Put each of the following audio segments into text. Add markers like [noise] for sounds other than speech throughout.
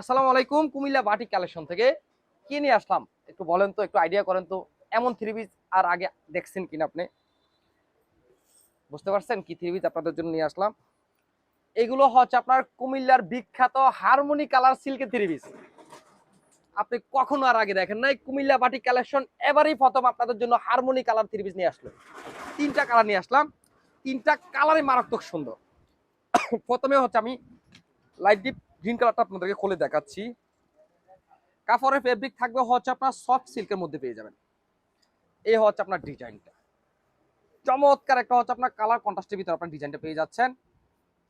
আসসালামু আলাইকুম, Comilla batik collection থেকে কি নিয়ে আসলাম? একটু বলেন তো, একটু আইডিয়া করেন তো, এমন থ্রি পিস আর আগে দেখছেন কিনা আপনি? বুঝতে পারছেন? কি থ্রি পিস আপনাদের জন্য নিয়ে আসলাম? এগুলো হচ্ছে আপনার কুমিল্লার বিখ্যাত হারমোনি কালার সিল্কের থ্রি পিস আপনি কখনো আর আগে দেখেন নাই, কুমিল্লা বাটিক কালেকশন এবারই প্রথম আপনাদের জন্য হারমোনি কালার থ্রি পিস নিয়ে আসলো। তিনটা কালার নিয়ে আসলাম, তিনটা কালারই মারাত্মক সুন্দর। [coughs] প্রথমে হচ্ছে আমি লাইট ডিপ গ্রিন কালারটা আপনাদেরকে খুলে দেখাচ্ছি। কাপড়ের ফেব্রিক থাকবে হচ্ছে আপনার সফট সিল্কের মধ্যে পেয়ে যাবেন। এই হচ্ছে আপনার ডিজাইনটা চমৎকার একটা হচ্ছে আপনার কালার কন্ট্রাস্টের ভিতরে আপনার ডিজাইনটা পেয়ে যাচ্ছেন।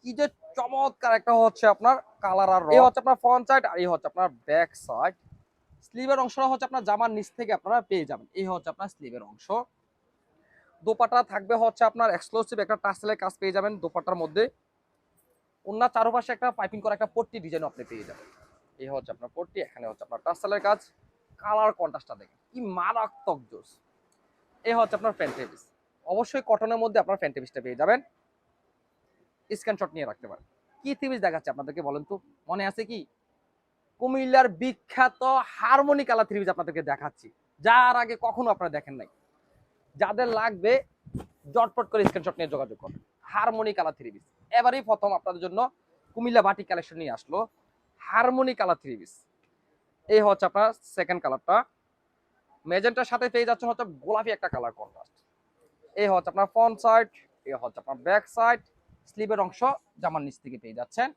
কি যে চমৎকার একটা হচ্ছে আপনার কালার আর এই হচ্ছে আপনার ফ্রন্ট সাইড আর এই হচ্ছে আপনার ব্যাক সাইড স্লিভের অংশটা হচ্ছে আপনার জামার নিচ থেকে আপনারা পেয়ে যাবেন। এই হচ্ছে আপনার স্লিভের অংশ। দোপাটা থাকবে হচ্ছে আপনার এক্সক্লুসিভ একটা টাসেলের কাজ পেয়ে যাবেন দোপাটার মধ্যে। ওনার চারপাশে একটা পাইপিং করা একটা পট্টি ডিজাইন আপনি পেয়ে যাবেন। এই হচ্ছে আপনার পট্টি, এখানে হচ্ছে আপনার টাসেলের কাজ। কালার কন্ট্রাস্টটা দেখেন, কি মারাত্মক জোস। এই হচ্ছে আপনার ফ্যান্টেবিস অবশ্যই কটনের মধ্যে আপনার ফ্যান্টেবিসটা পেয়ে যাবেন। স্ক্রিনশট নিয়ে রাখতে পারেন। কি থ্রিবিস দেখাচ্ছে আপনাদেরকে বলেন তো? মনে আছে কি? কুমিল্লার বিখ্যাত হারমোনি কালার থ্রিবিস আপনাদেরকে দেখাচ্ছি। যার আগে কখনো আপনারা দেখেন নাই। যাদের লাগবে, জটপট করে স্ক্রিনশট নিয়ে যোগাযোগ করুন। হারমোনি কালার থ্রি পিস এবারেই প্রথম আপনাদের জন্য কুমিল্লা বাটি কালেকশন নিয়ে আসলো হারমোনি কালার থ্রি পিস এই হচ্ছে আপনার সেকেন্ড কালারটা মেজেন্টার সাথে পেয়ে যাচ্ছে হচ্ছে গোলাপি একটা কালার কন্ট্রাস্ট এই হচ্ছে আপনার ফ্রন্ট সাইড এই হচ্ছে আপনার ব্যাক সাইড স্লিভের অংশ জামার নিচ থেকে পেয়ে যাচ্ছেন।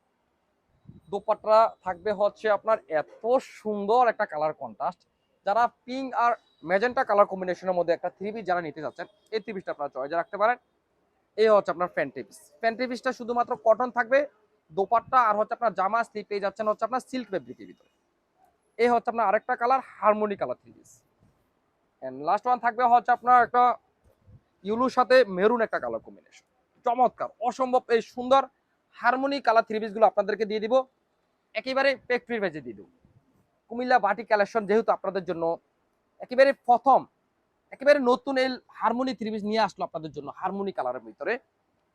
দোপাট্টা থাকবে হচ্ছে আপনার এত সুন্দর একটা কালার কন্ট্রাস্ট যারা পিঙ্ক আর ম্যাজেন্টা কালার কম্বিনেশনের মধ্যে একটা থ্রি পিস যারা নিতে যাচ্ছেন, এই থ্রি পিসটা আপনারা চয়েজে রাখতে পারেন। এই হচ্ছে আপনার ফ্যান্টি পিস ফ্যান্টি পিসটা শুধুমাত্র কটন থাকবে, দোপাট্টা আর হচ্ছে আপনার জামা স্লিপ পেয়ে যাচ্ছেন হচ্ছে আপনার সিল্ক ফেব্রিকের ভিতরে। এই হচ্ছে আপনার আরেকটা colour harmony colour three piece and last one থাকবে হচ্ছে আপনার একটা ইউলুর সাথে মেরুন একটা কালার কম্বিনেশন চমৎকার, অসম্ভব এই সুন্দর হারমোনি কালার থ্রি পিসগুলো আপনাদেরকে দিয়ে দিব। একেবারে ফ্যাক্টরির ভেজে দিয়ে দেবো। কুমিল্লা বাটি কালেকশন যেহেতু আপনাদের জন্য, একেবারে প্রথম একেবারে নতুন এই হারমোনি থ্রি পিস নিয়ে আসলো আপনাদের জন্য হারমোনি কালারের ভিতরে।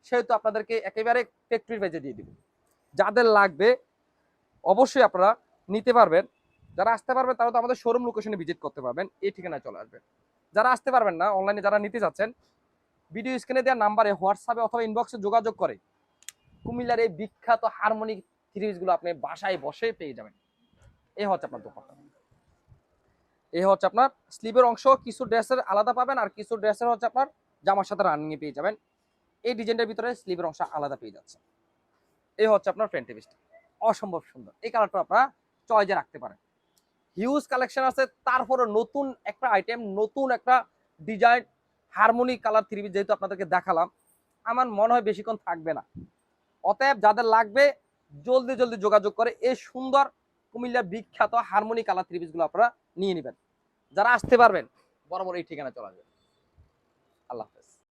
সেহেতু আপনাদেরকে একেবারে ফ্যাক্টরির ভেজে দিয়ে দিব। যাদের লাগবে, অবশ্যই আপনারা নিতে পারবেন। যারা আসতে পারবেন, তারা তো আমাদের শোরুম লোকেশনে ভিজিট করতে পারবেন, এই ঠিকানায় চলে আসবেন। যারা আসতে পারবেন না অনলাইনে যারা নিতে যাচ্ছেন ভিডিও স্ক্রিনে দেওয়া নাম্বারে হোয়াটসঅ্যাপে অথবা ইনবক্সে যোগাযোগ করে, কুমিল্লার এই বিখ্যাত হারমোনিক থ্রি পিসগুলো আপনি বাসায় বসে পেয়ে যাবেন। এই হচ্ছে আপনার দোকানটা। এই হচ্ছে আপনার স্লিভের অংশ, কিছু ড্রেসের আলাদা পাবেন আর কিছু ড্রেসের হচ্ছে আপনার জামার সাথে রানিং এ পেয়ে যাবেন। এই ডিজাইনটার ভিতরে স্লিভের অংশ আলাদা পেয়ে যাচ্ছে। এই হচ্ছে আপনার ফ্রন্ট পিসটা অসম্ভব সুন্দর। এই কালারটা আপনারা চয়েজে রাখতে পারেন। হিউজ কালেকশন আছে তারপরে নতুন একটা আইটেম নতুন একটা ডিজাইন হারমোনিক কালার থ্রি যেহেতু আপনাদেরকে দেখালাম, আমার মনে হয় বেশিক্ষণ থাকবে না। অতএব যাদের লাগবে, জলদি জলদি যোগাযোগ করে এই সুন্দর কুমিল্লার বিখ্যাত হারমোনি কালার থ্রি পিসগুলো আপনারা নিয়ে নেবেন। যারা আসতে পারবেন বরাবর এই ঠিকানা চলে আসবেন। আল্লাহ হাফেজ।